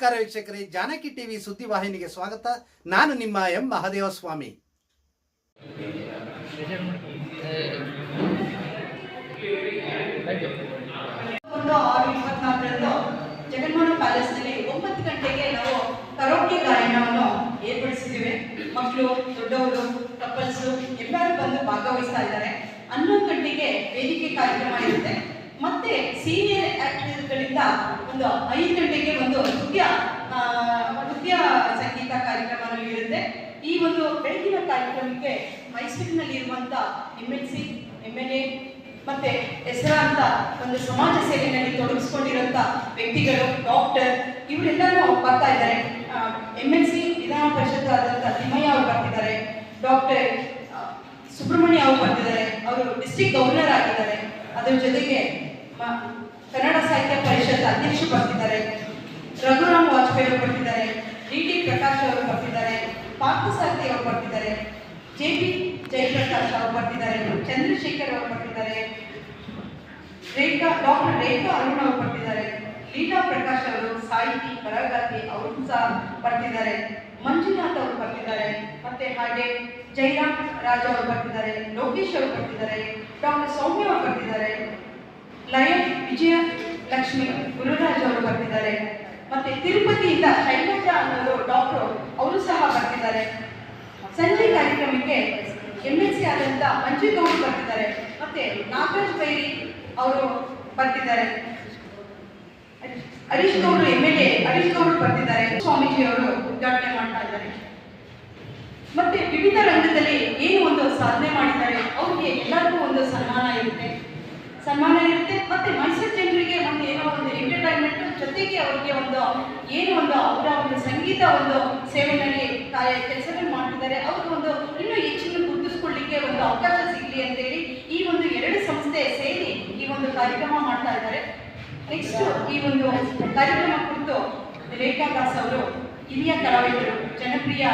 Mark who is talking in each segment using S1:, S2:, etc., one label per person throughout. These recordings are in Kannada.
S1: ನಮಸ್ಕಾರ ವೀಕ್ಷಕರೇ, ಜಾನಕಿ ಟಿವಿ ಸುದ್ದಿವಾಹಿನಿಗೆ ಸ್ವಾಗತ. ನಾನು ನಿಮ್ಮ ಎಂ ಮಹದೇವ ಸ್ವಾಮಿ
S2: ಪ್ಯಾಲೇಸ್ನಲ್ಲಿ ಜಗನ್ಮೋಹನ ಒಂಬತ್ತು ಗಂಟೆಗೆ ನಾವು ಕರೋಕೆ ಗಾಯನವನ್ನು ಏರ್ಪಡಿಸಿದ್ದೇವೆ. ಮಕ್ಕಳು, ದೊಡ್ಡವರು, ಕಪಲ್ಸ್ ಎಲ್ಲರೂ ಬಂದು ಭಾಗವಹಿಸ್ತಾ ಇದ್ದಾರೆ. ಹನ್ನೊಂದು ಗಂಟೆಗೆ ವೇದಿಕೆ ಕಾರ್ಯಕ್ರಮ ಇರುತ್ತೆ. ಮತ್ತೆ ಸೀನಿಯರ್ ಆಕ್ಟರ್ಗಳಿಂದ ಒಂದು ಐದು ಗಂಟೆಗೆ ಒಂದು ನೃತ್ಯ ನೃತ್ಯ ಸಂಗೀತ ಕಾರ್ಯಕ್ರಮ ಇರುತ್ತೆ. ಈ ಒಂದು ಬೆಳಗಿನ ಕಾರ್ಯಕ್ರಮಕ್ಕೆ ಮೈಸೂರಿನಲ್ಲಿ ಇರುವಂತ M L C M L A ಮತ್ತೆ ಹೆಸರಾಂತ ಒಂದು ಸಮಾಜ ಸೇವೆಯಲ್ಲಿ ತೊಡಗಿಸ್ಕೊಂಡಿರುವಂತ ವ್ಯಕ್ತಿಗಳು ಡಾಕ್ಟರ್ ಇವರೆಲ್ಲರೂ ಬರ್ತಾ ಇದ್ದಾರೆ. ಎಂ ಎಲ್ ಸಿ ವಿಧಾನ ಪರಿಷತ್ ಆದಂತ ತಿಮ್ಮಯ್ಯ ಅವರು ಬರ್ತಿದ್ದಾರೆ. ಡಾಕ್ಟರ್ ಸುಬ್ರಹ್ಮಣ್ಯ ಅವರು ಬರ್ತಿದ್ದಾರೆ. ಅವರು ಡಿಸ್ಟ್ರಿಕ್ಟ್ ಗವರ್ನರ್ ಆಗಿದ್ದಾರೆ. ಅದರ ಜೊತೆಗೆ ಕನ್ನಡ ಅಧ್ಯಕ್ಷರು ಬರ್ತಿದ್ದಾರೆ ರಘುರಾಮ್ ವಾಜಪೇಯಿ ಅವರು ಬರ್ತಿದ್ದಾರೆ ಡಿ ಟಿ ಪ್ರಕಾಶ್ ಅವರು ಬರ್ತಿದ್ದಾರೆ ಪಾರ್ಥಸಾರಥಿ ಅವರು ಬರ್ತಿದ್ದಾರೆ ಜೆ ಪಿ ಜಯಪ್ರಕಾಶ್ ಅವರು ಬರ್ತಿದ್ದಾರೆ ಚಂದ್ರಶೇಖರ್ ಅವರು ಬರ್ತಿದ್ದಾರೆ ರೇಖಾ ಡಾಕ್ಟರ್ ರೇಖಾ ಅರುಣ್ ಅವರು ಬರ್ತಿದ್ದಾರೆ ಲೀಲಾ ಪ್ರಕಾಶ್ ಅವರು ಸಾಹಿತಿ ಬರಗಾತಿ ಅವರು ಸಹ ಬರ್ತಿದ್ದಾರೆ ಮಂಜುನಾಥ್ ಅವರು ಬರ್ತಿದ್ದಾರೆ ಮತ್ತೆ ಹಾಗೆ ಜಯರಾಮ್ ರಾಜ ಅವರು ಬರ್ತಿದ್ದಾರೆ ಲೋಕೇಶ್ ಅವರು ಬರ್ತಿದ್ದಾರೆ ಡಾಕ್ಟರ್ ಸೌಮ್ಯ ಅವರು ಬರ್ತಿದ್ದಾರೆ ಲಯನ್ ವಿಜಯ ಲಕ್ಷ್ಮಿ ಗುರುರಾಜ್ ಅವರು ಬರ್ತಿದ್ದಾರೆ. ಮತ್ತೆ ತಿರುಪತಿಯಿಂದ ಶೈಲಜ ಅನ್ನೋರು ಡಾಕ್ಟರ್ ಅವರು ಸಹ ಬರ್ತಿದ್ದಾರೆ. ಸಂಜೆ ಕಾರ್ಯಕ್ರಮಕ್ಕೆ ಎಂ ಎಸ್ ಸಿ ಆದಂತ ಮಂಜುಗೌಡ್ ಬರ್ತಿದ್ದಾರೆ. ಮತ್ತೆ ನಾಗರಾಜ್ ಬೈರಿ ಅವರು ಬರ್ತಿದ್ದಾರೆ. Harish Goud M L A Harish Goud ಬರ್ತಿದ್ದಾರೆ. ಸ್ವಾಮೀಜಿ ಅವರು ಉದ್ಘಾಟನೆ ಮಾಡ್ತಾ ಇದ್ದಾರೆ. ಮತ್ತೆ ವಿವಿಧ ರಂಗದಲ್ಲಿ ಏನು ಒಂದು ಸಾಧನೆ ಮಾಡಿದ್ದಾರೆ, ಅವ್ರಿಗೆ ಎಲ್ಲರಿಗೂ ಒಂದು ಸನ್ಮಾನ ಇರುತ್ತೆ. ಸನ್ಮಾನ ಇರುತ್ತೆ. ಮತ್ತೆ ಮೈಸೂರು ಒಂದು ಏನೋ ಒಂದು ಎಂಟರ್ಟೈನ್ಮೆಂಟ್ ಜೊತೆಗೆ ಅವರಿಗೆ ಒಂದು, ಏನು ಒಂದು ಅವರ ಒಂದು ಸಂಗೀತ ಒಂದು ಸೇವೆಯಲ್ಲಿ ಕೆಲಸಗಳು ಮಾಡ್ತಿದ್ದಾರೆ. ಅವ್ರಿಗೆ ಒಂದು ಇನ್ನೂ ಹೆಚ್ಚಿನ ಗುರುತಿಸ್ಕೊಳ್ಳಿಕ್ಕೆ ಒಂದು ಅವಕಾಶ ಸಿಗಲಿ ಅಂತೇಳಿ ಈ ಒಂದು ಎರಡು ಸಂಸ್ಥೆ ಸೇರಿ ಈ ಒಂದು ಕಾರ್ಯಕ್ರಮ ಮಾಡ್ತಾ ಇದ್ದಾರೆ. ನೆಕ್ಸ್ಟ್ ಈ ಒಂದು ಕಾರ್ಯಕ್ರಮ ಕುರಿತು ರೇಖಾ ದಾಸ್ ಅವರು ಹಿರಿಯ ಕಲಾವಿದರು, ಜನಪ್ರಿಯ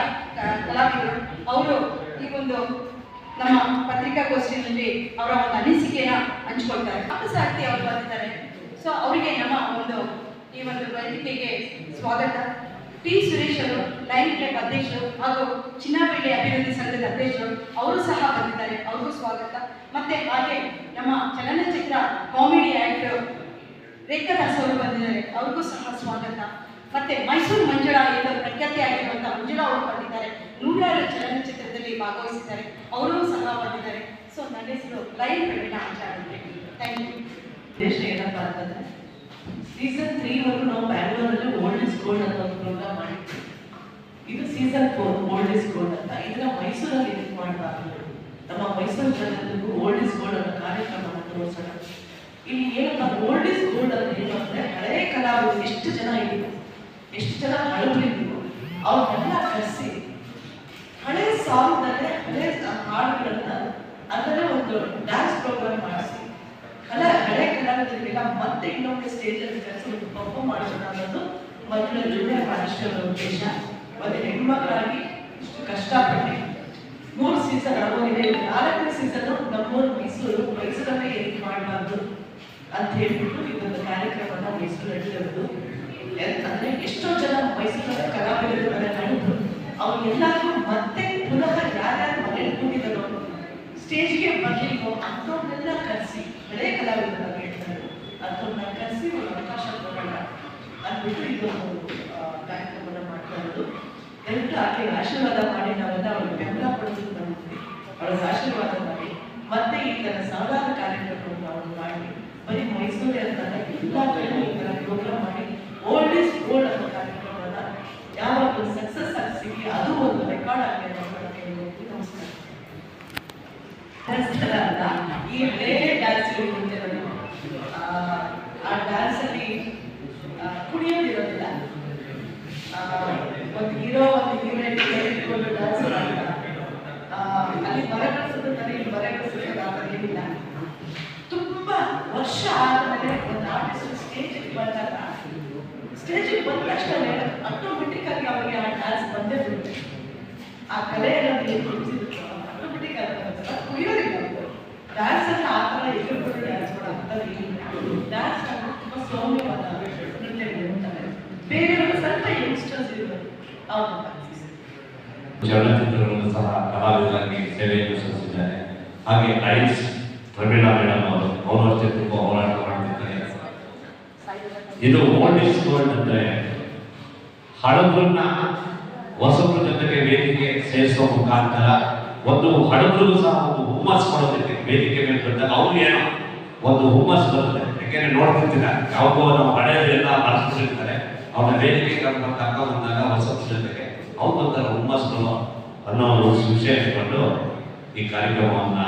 S2: ಕಲಾವಿದರು, ಅವರು ಈ ಒಂದು ನಮ್ಮ ಪತ್ರಿಕಾಗೋಷ್ಠಿಯಲ್ಲಿ ಅವರ ಒಂದು ಅನಿಸಿಕೆನ ಹಂಚ್ಕೊಳ್ತಾರೆ. ಸಾಧ್ಯ ಅವರು ಬಂದಿದ್ದಾರೆ. ಸೊ ಅವರಿಗೆ ನಮ್ಮ ಒಂದು ಈ ಒಂದು ವೇದಿಕೆಗೆ ಸ್ವಾಗತ. ಟಿ ಸುರೇಶ್ ಅವರು, ಲೈನ್ ಕ್ಲಬ್ ಅಧ್ಯಕ್ಷರು ಹಾಗೂ ಚಿನ್ನಬೆಳ್ಳಿ ಅಭಿವೃದ್ಧಿ ಸಂಘದ ಅಧ್ಯಕ್ಷರು, ಅವರು ಸಹ ಬಂದಿದ್ದಾರೆ. ಅವ್ರಿಗೂ ಸ್ವಾಗತ. ಮತ್ತೆ ಹಾಗೆ ನಮ್ಮ ಚಲನಚಿತ್ರ ಕಾಮಿಡಿ ಆಕ್ಟರ್ ರೇಖಾ ದಾಸ್ ಅವರು ಬಂದಿದ್ದಾರೆ. ಅವ್ರಿಗೂ ಸಹ ಸ್ವಾಗತ. ಮತ್ತೆ ಮೈಸೂರು ಮಂಜುಳಾ ಎಂದು ಪ್ರಖ್ಯಾತಿಯಾಗಿರುವಂತಹ ಮಂಜುಳಾ ಅವರು ಬಂದಿದ್ದಾರೆ. ನೂರಾರು ಚಲನಚಿತ್ರದಲ್ಲಿ ಭಾಗವಹಿಸಿದ್ದಾರೆ. ಅವರು ಸಹ ಬಂದಿದ್ದಾರೆ. ಸೊ ನನ್ನ ಹೆಸರು lion Praveen Acharya thank you
S3: ಉದ್ದೇಶ ಏನಪ್ಪ ಸೀಸನ್ ತ್ರೀ ವರೆಗೂ ನಾವು ಬ್ಯಾಂಗ್ಳೂರಲ್ಲಿ ಓಲ್ಡ್ ಇಸ್ ಗೋಲ್ಡ್ ಅಂತ ಒಂದು ಪ್ರೋಗ್ರಾಮ್ ಮಾಡಿದ್ವಿ. ಇದು season four old is gold ಅಂತ. ಇದನ್ನ ಮೈಸೂರಲ್ಲಿ ಇದು ಮಾಡಬಾರ್ದು ನಮ್ಮ ಮೈಸೂರು ಜನರಿಗೂ ಓಲ್ಡ್ ಇಸ್ ಗೋಲ್ಡ್ ಅನ್ನೋ ಕಾರ್ಯಕ್ರಮವನ್ನು ತೋರಿಸೋಣ. ಇಲ್ಲಿ ಏನಪ್ಪ ಓಲ್ಡ್ ಇಸ್ ಗೋಲ್ಡ್ ಅಂದ್ರೆ ಏನು ಅಂದ್ರೆ ಹಳೆ ಕಲಾವಿದರು, ಎಷ್ಟು ಜನ ಇದ್ರು, ಎಷ್ಟು ಜನ ಹಳಬರಿದ್ರು, ಅವ್ರನ್ನೆಲ್ಲ ಕರೆಸಿ, ಹಳೆ ಸಾಂಗ್ನಲ್ಲೇ ಹಳೆ ಹಾಡುಗಳನ್ನ ಅದರಲ್ಲೇ ಒಂದು ಡ್ಯಾನ್ಸ್ ಪ್ರೋಗ್ರಾಮ್ ಮಾಡಿಸಿ ಹಳೆ ಕಲಾವಿದರಿಗೆಲ್ಲ ಮತ್ತೆ ಇನ್ನೊಂದು ಸ್ಟೇಜ್ ಅಲ್ಲಿ ಕರೆಸಿ ಪರ್ಫಾರ್ಮ್ ಅನ್ನೋದು ಮಕ್ಕಳ ಜೊತೆ ಮಹಾರಾಷ್ಟ್ರದ ಉದ್ದೇಶ. ಒಂದು ಹೆಣ್ಮಕ್ಳಾಗಿ ಇಷ್ಟು ಕಷ್ಟಪಟ್ಟು ಮೂರು ಸೀಸನ್ ಆಗೋಗಿದೆ ನಾಲ್ಕನೇ ಸೀಸನ್ ನಮ್ಮೂರು ಮೈಸೂರು ಮೈಸೂರಲ್ಲೇ ಏನಕ್ಕೆ ಮಾಡಬಾರ್ದು ಅಂತ ಹೇಳ್ಬಿಟ್ಟು ಇದೊಂದು ಕಾರ್ಯಕ್ರಮನ ಮೈಸೂರಲ್ಲಿ ತೆಗೆದು ಅಂದ್ರೆ ಎಷ್ಟೋ ಜನ ಮೈಸೂರಲ್ಲಿ ಕಲಾವಿದರುಗಳನ್ನ ನಡೆದು ಅವ್ರಿಗೆಲ್ಲರಿಗೂ ಮತ್ತೆ ಪುನಃ ಯಾರ್ಯಾರು ಮನೇಲಿ ಕೂತಿದ್ದಾರೋ ಸ್ಟೇಜ್ಗೆ ಬರ್ಲಿಲ್ವೋ ಅಂಥವ್ರನ್ನೆಲ್ಲ ಕರೆಸಿ, ಹಳೆ ಕಲಾವಿದರನ್ನ ಅಂಥವ್ರನ್ನ ಕರೆಸಿ ಅವಕಾಶ ಕೊಡೋಣ ಅಂದ್ಬಿಟ್ಟು ಇದೊಂದು ಆ, ಕಾರ್ಯಕ್ರಮನ ಮಾಡ್ತಾ ಇರೋದು. ದಯವಿಟ್ಟು ಆಕೆಗೆ ಆಶೀರ್ವಾದ ಮಾಡಿ ನಾವೆಲ್ಲ ಬೆಂಬಲ ಪಡೆದು ಬಂದಿದ್ವಿ ಅವಳಿಗೆ ಆಶೀರ್ವಾದ ಮಾಡಿ ಮತ್ತೆ ಈ ಥರ ಸಾವಿರಾರು ಕಾರ್ಯಕ್ರಮವನ್ನು ಅವಳು ಮಾಡಿ ಬರೀ ಮೈಸೂರೇ ಅಂತ ಎಲ್ಲ ಕಡೆ ಈ ಥರ ಪ್ರೋಗ್ರಾಮ್ ಮಾಡಿ ಓಲ್ಡ್ ಇಸ್ ಗೋಲ್ಡ್ ಅನ್ನೋ ಕಾರ್ಯಕ್ರಮನ ಸಕ್ಸಸ್ ಆಗಿ ಸಿಗಿ ಅದು ಒಂದು ರೆಕಾರ್ಡ್ ಆಗಿ ಅಂತ ಹೇಳ್ತೀನಿ. ನಮಸ್ಕಾರ. ಅಲ್ಲ ಈ ಹಳೇ ಡ್ಯಾನ್ಸ್ ಮುಂಚೆ ಆ ಡ್ಯಾನ್ಸ್ ಅಲ್ಲಿ ಆ, ಕುಣಿಯೋದಿರೋದಿಲ್ಲ ಆ, ಒಂದು ಹೀರೋ ಒಂದು ಹೀರೋಯಿನ್ ಇಟ್ಕೊಂಡು ಡ್ಯಾನ್ಸ್ ಮಾಡ್ತಾರೆ ಆ, ಅಲ್ಲಿ ಮರಗಳು ಸುತ್ತಾರೆ ಇಲ್ಲಿ ಮರಗಳು ಸುತ್ತಾರೆ ಆ ಥರ ಏನಿಲ್ಲ. ತುಂಬಾ ವರ್ಷ ಆದ್ಮೇಲೆ ಒಂದು ಆರ್ಟಿಸ್ಟ್ ಸ್ಟೇಜಿಗೆ ಬಂದಾಗ ಸ್ಟೇಜಿಗೆ ಬಂದ ತಕ್ಷಣ ಆಟೋಮೆಟಿಕ್ ಆಗಿ ಅವರಿಗೆ ಆ ಡ್ಯಾನ್ಸ್ ಬಂದೇ ಬರುತ್ತೆ ಆ ಕಲೆಯನ್ನು ನೀವು ಗುರುತಿಸಿದ್ರು ಆಟೋಮೆಟಿಕ್ ಆಗಿ ಬರುತ್ತೆ ಕುಡಿಯೋದಿಲ್ಲ ಡ್ಯಾನ್ಸ್ ಅಂದ್ರೆ ಆ ಥರ ಎದುರುಗಳು ಡ್ಯಾನ್ಸ್ ಮಾಡೋದು ಡ್ಯಾನ್ಸ್ ಅಂದ್ರೆ ತುಂಬ ಸೌಮ್ಯವಾದ ನೃತ್ಯಗಳು ಅಂತಾರೆ ಬೇರೆಯವರು ಸ್ವಲ್ಪ ಹೌದು
S4: ಚಲನಚಿತ್ರಗಳನ್ನು ಸಹ ಕಲಾವಿದರಾಗಿ ಸೇವೆಯನ್ನು ಸಲ್ಲಿಸಿದ್ದಾರೆ. ಹಾಗೆ ಐಸ್ ಪ್ರವೀಣಾ ಮೇಡಮ್ ಅವರು ಅವರು ಅಷ್ಟೇ ತುಂಬ ಹೋರಾಟ ಮಾಡ್ತಿದ್ದಾರೆ. ಇದು ಓಲ್ಡ್ ಇಸ್ ಗೋಲ್ಡ್ ಅಂದ್ರೆ ಹಳಬ್ರನ್ನ ಹೊಸಬ್ರ ಜೊತೆಗೆ ವೇದಿಕೆ ಸೇರಿಸುವ ಮುಖಾಂತರ ಒಂದು ಹಳಬ್ರಿಗೂ ಸಹ ಒಂದು ಹುಮ್ಮಸ್ ಕೊಡೋದಕ್ಕೆ ವೇದಿಕೆ ಮೇಲೆ ಬಂದಾಗ ಅವ್ರು ಏನೋ ಒಂದು ಹುಮ್ಮಸ್ ಬರುತ್ತೆ ಯಾಕೆಂದ್ರೆ ನೋಡ್ತಿರ್ತೀರ ಯಾವಾಗೋ ನಾವು ಹಳೆಯದೆಲ್ಲ ಮರ್ಸಿರ್ತಾರೆ ಅವ್ರ ವೇದಿಕೆ ಕರ್ಕೊಂಡು ಬಂದಾಗ ಹೊಸಬ್ರ ಜೊತೆಗೆ ಅವ್ರು ಒಂಥರ ಹುಮ್ಮಸ್ಗಳು. ಅನ್ನೋ ಒಂದು ವಿಷಯ ಈ ಕಾರ್ಯಕ್ರಮವನ್ನು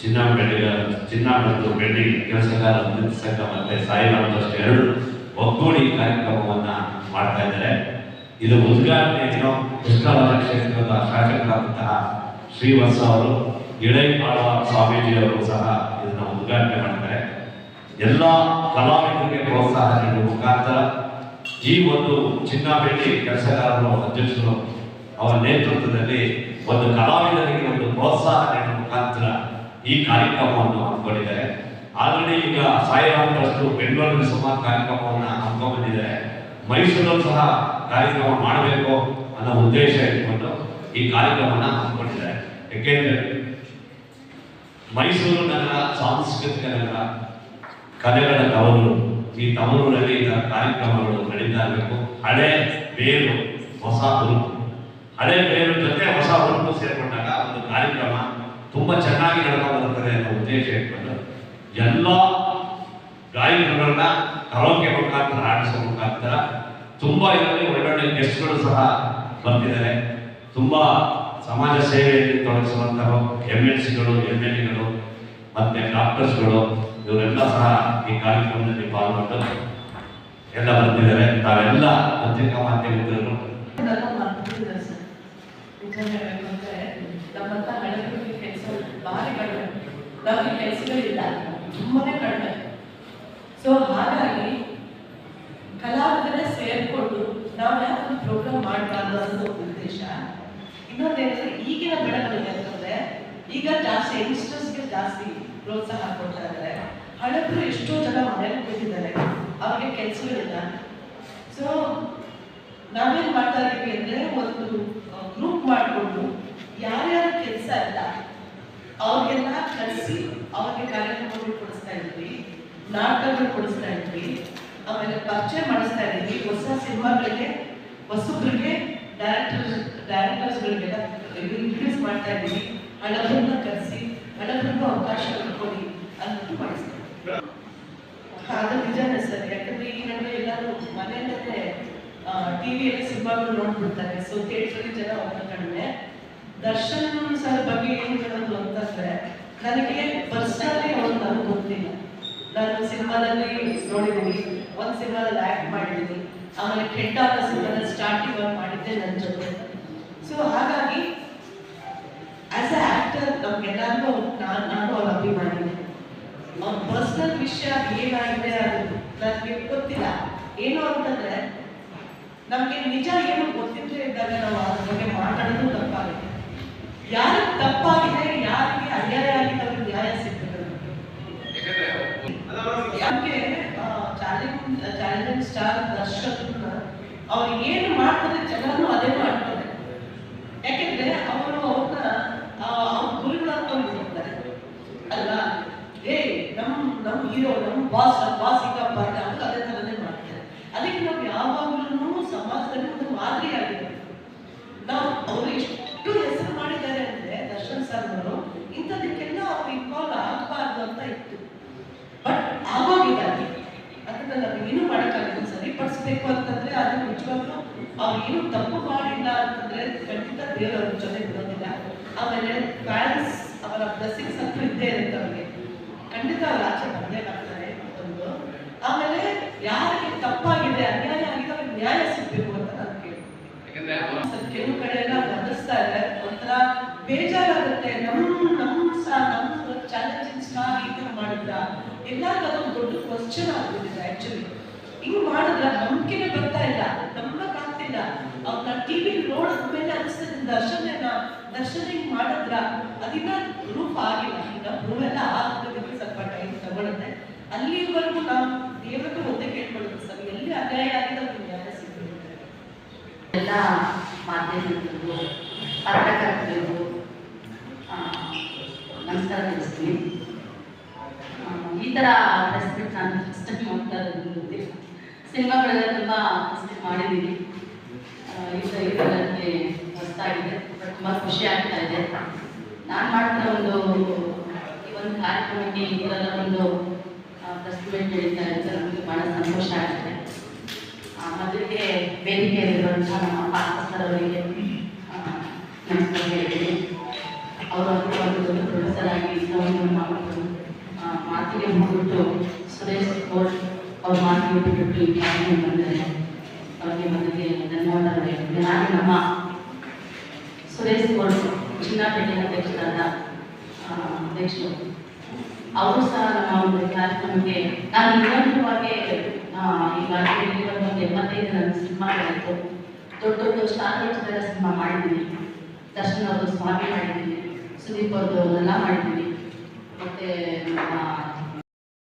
S4: ಚಿನ್ನ ಬೆಳ್ಳಿಗ ಚಿನ್ನ ಮತ್ತು ಬೆಳ್ಳಿ ಕೆಲಸಗಾರ ಸಂಘ ಮತ್ತೆ ಸಾಯಿರಾಮ್ ಎರಡು ಒಗ್ಗೂಡಿ ಈ ಕಾರ್ಯಕ್ರಮವನ್ನ ಮಾಡ್ತಾ ಇದ್ದಾರೆ. ಇದು ಉದ್ಘಾಟನೆಯನ್ನು ಕೃಷ್ಣರಾಜ ಕ್ಷೇತ್ರದ ಶಾಸಕರಾದಂತಹ ಶ್ರೀವತ್ಸ ಅವರು ಇಳೈಪಾಳ ಸ್ವಾಮೀಜಿಯವರು ಸಹ ಇದನ್ನು ಉದ್ಘಾಟನೆ ಮಾಡ್ತಾರೆ. ಎಲ್ಲ ಕಲಾವಿದರಿಗೆ ಪ್ರೋತ್ಸಾಹ ನೀಡುವ ಮುಖಾಂತರ ಈ ಒಂದು ಚಿನ್ನ ಬೆಳ್ಳಿ ಕೆಲಸಗಾರರು ಅಧ್ಯಕ್ಷರು ಅವರ ನೇತೃತ್ವದಲ್ಲಿ ಒಂದು ಕಲಾವಿದರಿಗೆ ಒಂದು ಪ್ರೋತ್ಸಾಹ ನೀಡುವ ಮುಖಾಂತರ ಈ ಕಾರ್ಯಕ್ರಮವನ್ನು ಹಮ್ಮಿಕೊಂಡಿದ್ದಾರೆ. ಆಲ್ರೆಡಿ ಈಗ ಸಾಯಿರಾಮ್ ಬೆಂಗಳೂರಿನ ಸುಮಾರು ಕಾರ್ಯಕ್ರಮವನ್ನು ಹಮ್ಮಿಕೊಂಡಿದ್ದಾರೆ ಮೈಸೂರಲ್ಲೂ ಸಹ ಕಾರ್ಯಕ್ರಮ ಮಾಡಬೇಕು ಅನ್ನೋ ಉದ್ದೇಶ ಇಟ್ಕೊಂಡು ಈ ಕಾರ್ಯಕ್ರಮವನ್ನು ಹಮ್ಮಿಕೊಂಡಿದ್ದಾರೆ. ಯಾಕೆಂದ್ರೆ ಮೈಸೂರು ನಗರ, ಸಾಂಸ್ಕೃತಿಕ ನಗರ ಕಲೆಗಳ ತವರು ಈ ತವರೂರಲ್ಲಿ ಕಾರ್ಯಕ್ರಮಗಳು ನಡೀತಾ ಇರಬೇಕು. ಹಳೆ ಬೇರು, ಹೊಸ ಹುರುಪು ಹಳೆ ಬೇರು ಜೊತೆ ಹೊಸ ಹುರುಪು ಸೇರ್ಕೊಂಡಾಗ ಒಂದು ಕಾರ್ಯಕ್ರಮ ತುಂಬಾ ಚೆನ್ನಾಗಿ ನಡ್ಕೊಂಡು ಬರ್ತದೆ ಅನ್ನೋ ಉದ್ದೇಶ ಇಟ್ಕೊಂಡು ಎಲ್ಲ ಗಾಯಕರುಗಳನ್ನ ಕರೋಕೆ ಮುಖಾಂತರ ಆಡಿಸೋ ಮುಖಾಂತರ ತುಂಬಾ ಇದರಲ್ಲಿ ಒಳ್ಳೊಳ್ಳೆ ಗೆಸ್ಟ್ಗಳು ಸಹ ಬರ್ತಿದ್ದಾರೆ ತುಂಬಾ ಸಮಾಜ ಸೇವೆಯಲ್ಲಿ ತೊಡಗಿಸುವಂತಹ ಎಂ ಎಲ್ ಸಿಗಳು ಎಂ ಎಲ್ ಎಗಳು ಮತ್ತೆ ಡಾಕ್ಟರ್ಸ್ಗಳು ಇವರೆಲ್ಲ ಸಹ ಈ ಕಾರ್ಯಕ್ರಮದಲ್ಲಿ ಪಾಲ್ಗೊಂಡು ಎಲ್ಲ ಬರ್ತಿದ್ದಾರೆ ತಾವೆಲ್ಲ ಪತ್ರಿಕಾ
S3: ಸರ್ ನಿಜ ಹೇಳಬೇಕು ಅಂದ್ರೆ ನಮ್ಮಂತ ಹಳೆಯರಿಗೆ ಕೆಲಸ ಭಾರಿ ಕಡಿಮೆ ನಮಗೆ ಕೆಲಸಗಳಿಲ್ಲ ತುಂಬಾ ಕಡಿಮೆ ಸೊ ಹಾಗಾಗಿ ಕಲಾವಿದರೇ ಸೇರಿಕೊಂಡು ನಾವು ಯಾಕೆ ಪ್ರೋಗ್ರಾಮ್ ಮಾಡಬಾರ್ದು ಅನ್ನೋದು ಉದ್ದೇಶ ಇನ್ನೊಂದೇನಂದ್ರೆ ಈಗಿನ ಬೆಳವಣಿಗೆ ಅಂತಂದ್ರೆ ಈಗ ಜಾಸ್ತಿ ಯಂಗ್ಸ್ಟರ್ಸ್ಗೆ ಜಾಸ್ತಿ ಪ್ರೋತ್ಸಾಹ ಕೊಡ್ತಾ ಇದ್ದಾರೆ ಹಳಬರು ಎಷ್ಟೋ ಜನ ಮನೇಲಿ ಕೂತಿದ್ದಾರೆ ಅವ್ರಿಗೆ ಇಲ್ಲ ಸೊ ನಾವೇನ್ ಮಾಡ್ತಾ ಇದೀವಿ ಅಂದ್ರೆ ಒಂದು ಗ್ರೂಪ್ ಮಾಡಿಕೊಂಡು ಯಾರ್ಯಾರ ಕೆಲಸ ಇಲ್ಲ ಅವ್ರಿಗೆಲ್ಲ ಕಳಿಸಿ ಅವ್ರಿಗೆ ಕಾರ್ಯಕ್ರಮಗಳು ಕೊಡಿಸ್ತಾ ಇದ್ವಿ ನಾಟಕಗಳು ಕೊಡಿಸ್ತಾ ಇದ್ವಿ ಆಮೇಲೆ ಪರಿಚಯ ಮಾಡಿಸ್ತಾ ಇದ್ವಿ ಹೊಸ ಸಿನಿಮಾಗಳಿಗೆ ಹೊಸಬ್ರಿಗೆ ಡೈರೆಕ್ಟರ್ ಡೈರೆಕ್ಟರ್ಸ್ಗಳಿಗೆಲ್ಲ ಇಂಟ್ರೊಡ್ಯೂಸ್ ಮಾಡ್ತಾ ಇದ್ವಿ ಹಣದನ್ನ ಕರೆಸಿ ಹಳಬ್ರಿಗೂ ಅವಕಾಶ ಕೊಡಿ ಅನ್ನೋದು ಮಾಡಿಸ್ತಾ ಇದ್ವಿ. ಹಾ, ಅದು ನಿಜನೇ ಸರ್ ಯಾಕಂದ್ರೆ ಈ ನಡುವೆ ಎಲ್ಲರೂ ಮನೆಯಲ್ಲೇ ಟಿವಿಯಲ್ಲಿ ಸಿಂಬಾಗಳು ನೋಡ್ಬಿಡ್ತಾರೆ. ಸೊ ಥಿಯೇಟ್ರಲ್ಲಿ ಜನ ಹೋಗೋದು ಕಡಿಮೆ ದರ್ಶನ ಸರ್ ಬಗ್ಗೆ ಏನು ಹೇಳೋದು ಅಂತಂದ್ರೆ ನನಗೆ ಪರ್ಸನಲಿ ಅವ್ರು ನನಗೆ ಗೊತ್ತಿಲ್ಲ. ನಾನು ಸಿನಿಮಾದಲ್ಲಿ ನೋಡಿದ್ದೀನಿ, ಒಂದು ಸಿನಿಮಾದಲ್ಲಿ ಆ್ಯಕ್ಟ್ ಮಾಡಿದ್ದೀನಿ, ಆಮೇಲೆ ಕೆಟ್ಟ ಸಿನಿಮಾದಲ್ಲಿ ಸ್ಟಾರ್ಟಿಂಗ್ ಅವ್ರು ಮಾಡಿದ್ದೆ ನನ್ನ ಜೊತೆ. ಸೊ ಹಾಗಾಗಿ ಆಸ್ ಅ ಆಕ್ಟರ್ ನಮ್ಗೆಲ್ಲರಿಗೂ ನಾನು ನಾನು ಅವ್ರ ಅಭಿಮಾನಿ ಅವ್ರ ಪರ್ಸನಲ್ ವಿಷಯ ಏನಾಗಿದೆ ಅದು ನನಗೆ ಗೊತ್ತಿಲ್ಲ. ಏನು ಅಂತಂದ್ರೆ ನಮ್ಗೆ ನಿಜ ಏನು ಗೊತ್ತಿದ್ರೆ ಇದ್ದಾಗ ನಾವು ಅದ್ರ ಬಗ್ಗೆ ಮಾತಾಡೋದು ತಪ್ಪಾಗುತ್ತೆ. ಯಾರಿಗೆ ತಪ್ಪಾಗಿದೆ ಯಾರಿಗೆ ಅನ್ಯಾಯ ಆಗಿದೆ ಅವ್ರಿಗೆ ನ್ಯಾಯ ಸಿಗ್ತದೆ ಯಾಕೆ ಚಾಲೆಂಜ್ ಚಾಲೆಂಜಿಂಗ್ ಸ್ಟಾರ್ ದರ್ಶಕನ್ನ ಅವ್ರು ಏನು ಮಾಡ್ತಾರೆ ಜನರು ಅದೇ ಮಾಡ್ತಾರೆ ಯಾಕೆಂದ್ರೆ ಅವರು ಅವ್ರನ್ನ ಅವ್ರ ಗುರುಗಳು ಅನ್ಕೊಂಡಿರ್ತಾರೆ ಅಲ್ವಾ? ಏ ನಮ್ ನಮ್ ಹೀರೋ ನಮ್ ಬಾಸ್ ಬಾಸ್ ಈಗ ಬರ್ತಾರೆ ಅಂತ ಅದೇ ತರನೇ ಮಾಡ್ತಾರೆ ಅದಕ್ಕೆ ನಾವು ಯಾವಾಗ್ಲೂ ಸಮಾಜದಲ್ಲಿ ಒಂದು ಮಾದರಿ ಆಗಿದೆ ನಾವು ಅವರು ಎಷ್ಟು ಹೆಸರು ಮಾಡಿದ್ದಾರೆ ಅಂದ್ರೆ ದರ್ಶನ್ ಸರ್ ಅವರು, ಇಂಥದಕ್ಕೆಲ್ಲ ಅವ್ರು ಇನ್ವಾಲ್ವ್ ಆಗಬಾರ್ದು ಅಂತ ಇತ್ತು. ಬಟ್ ಆಗೋಗಿದ್ದಾರೆ ಅದನ್ನ ನಾವು ಏನು ಮಾಡೋಕ್ಕಾಗಲ್ಲ ಸರಿಪಡಿಸ್ಬೇಕು ಅಂತಂದ್ರೆ ಅದು ನಿಜವಾಗ್ಲೂ ಅವ್ರು ಏನು ತಪ್ಪು ಮಾಡಿಲ್ಲ ಅಂತಂದ್ರೆ ಖಂಡಿತ ದೇವರ ಜೊತೆ ಬಿಡೋದಿಲ್ಲ ಆಮೇಲೆ ಫ್ಯಾನ್ಸ್ ಅವರ ಬ್ಲೆಸ್ಸಿಂಗ್ಸ್ ಅಂತೂ ಇದ್ದೇ ಇರುತ್ತೆ ಅವ್ರಿಗೆ ಖಂಡಿತ ಅವ್ರು ಆಚೆ ಬಂದೇ ಬರ್ತಾರೆ ಒಂದು ಆಮೇಲೆ ಯಾರಿಗೆ ತಪ್ಪಾಗಿದೆ ಅನ್ಯಾಯ ಆಗಿದೆ ಅವ್ರಿಗೆ ನ್ಯಾಯ ಸಿಗ್ಬೇಕು ಅಂತ ನಾನು ಕೇಳ್ತೀನಿ ಸ್ವಲ್ಪ ಕೆಲವು ಕಡೆ ಎಲ್ಲ ಬಂಧಿಸ್ತಾ ಇದೆ ಒಂಥರ ಬೇಜಾರಾಗುತ್ತೆ ನಮ್ಮ ನಮ್ಮ ಸಹ ನಮ್ಮ ಚಾಲೆಂಜಸ್ನ ಈ ತರ ಮಾಡಿದ್ರ, ಎಲ್ಲರಿಗೂ ಅದೊಂದು ದೊಡ್ಡ ಕ್ವಶನ್ ಆಗ್ಬಿಟ್ಟಿದೆ ಆಕ್ಚುಲಿ ಹಿಂಗ್ ಮಾಡಿದ್ರ ನಂಬಿಕೆನೆ ಬರ್ತಾ ಇಲ್ಲ ನಂಬಕ್ ಆಗ್ತಿಲ್ಲ ಅವ್ರ ಟಿವಿ ನೋಡಿದ್ಮೇಲೆ ಅನಿಸ್ತದೆ ದರ್ಶನ ದರ್ಶನ ಹಿಂಗ್ ಮಾಡಿದ್ರ, ಅದಿನ್ನ ಪ್ರೂಫ್ ಆಗಿಲ್ಲ. ಈಗ ಪ್ರೂವ್ ಎಲ್ಲ ಆಗೋದಕ್ಕೆ ಸ್ವಲ್ಪ ಟೈಮ್ ತಗೊಳುತ್ತೆ. ಅಲ್ಲಿವರೆಗೂ ನಾವು ದೇವರಿಗೆ ಒಂದೇ ಕೇಳ್ಕೊಳ್ಳೋದು ಸರ್. ಎಲ್ಲಿ ಅನ್ಯಾಯ ಆಗಿದೆ ಅವ್ರಿಗೆ ನ್ಯಾಯ ಸಿಗ್ಬೇಕು
S5: ಎಲ್ಲ ನಮಸ್ಕಾರ ತಿಳಿಸ್ತೀನಿ ಈ ಥರ ಪ್ರೆಸ್ ಮೀಟ್ ನಾನು ಫಸ್ಟ್ ಟೈಮ್ ಮಾಡ್ತಾ ಇರೋದು ಗೊತ್ತಿಲ್ಲ. ಸಿನಿಮಾಗಳೆಲ್ಲ ತುಂಬ ಫಸ್ಟ್ ಮಾಡಿದ್ದೀನಿ ಈಗ ಇದು. ಹೊಸ್ತಾಗಿದೆ ತುಂಬ ಖುಷಿ ಆಗ್ತಾ ಇದೆ. ನಾನು ಮಾಡ್ತಾ ಒಂದು, ಈ ಒಂದು ಕಾರ್ಯಕ್ರಮಕ್ಕೆ ಈ ಥರ ಒಂದು ಪ್ರೆಸ್ ಮೀಟ್ ನಡೀತಾ ಇರುತ್ತೆ. ನಮಗೆ ಭಾಳ ಸಂತೋಷ ಆಗುತ್ತೆ. ಮೊದಲಿಗೆ ವೇದಿಕೆಯಲ್ಲಿರುವಂಥ ಪಾತ್ರಸ್ಥರವರಿಗೆ ನಮಸ್ಕಾರ ಹೇಳ್ತೀನಿ ಅವರು ಅಂತ ಒಂದು ದೊಡ್ಡ ಪ್ರೊಡ್ಯೂಸರ್ ಮಾತು ಮಾತಿಗೆ ಹೋಗ್ಬಿಟ್ಟು ಸುರೇಶ್ ಕೋರ್ಟ್ ಅವ್ರ ಮಾತಿಗೆ ಬಂದಿದ್ದಾರೆ ಅವರಿಗೆ ಧನ್ಯವಾದಗಳು ಹಾಗೆ ನಮ್ಮ ಸುರೇಶ್ ಕೋಟ್ ಚಿನ್ನಪೇಟೆ ಅಧ್ಯಕ್ಷರಾದ ಅಧ್ಯಕ್ಷರು. ಅವರು ಸಹ ನಮ್ಮ ಒಂದು ಕಾರ್ಯಕ್ರಮಕ್ಕೆ, ನಾನು ನಿರಂತರವಾಗಿ ಇಲ್ಲಿವರೆಗೆ ಒಂದು ಎಂಬತ್ತೈದು ನನ್ನ ಸಿನಿಮಾಗಳಾಯಿತು ದೊಡ್ಡ ದೊಡ್ಡ ಸ್ಟಾರ್ ಚಿತ್ರದ ಸಿನಿಮಾ ಮಾಡಿದ್ದೀನಿ. ದರ್ಶನ್ ಸ್ವಾಮಿ ಮಾಡಿದ್ದೀನಿ. ಸುದೀಪ್ ಅವ್ರದ್ದು ಮಾಡಿದ್ದೀನಿ ಮತ್ತು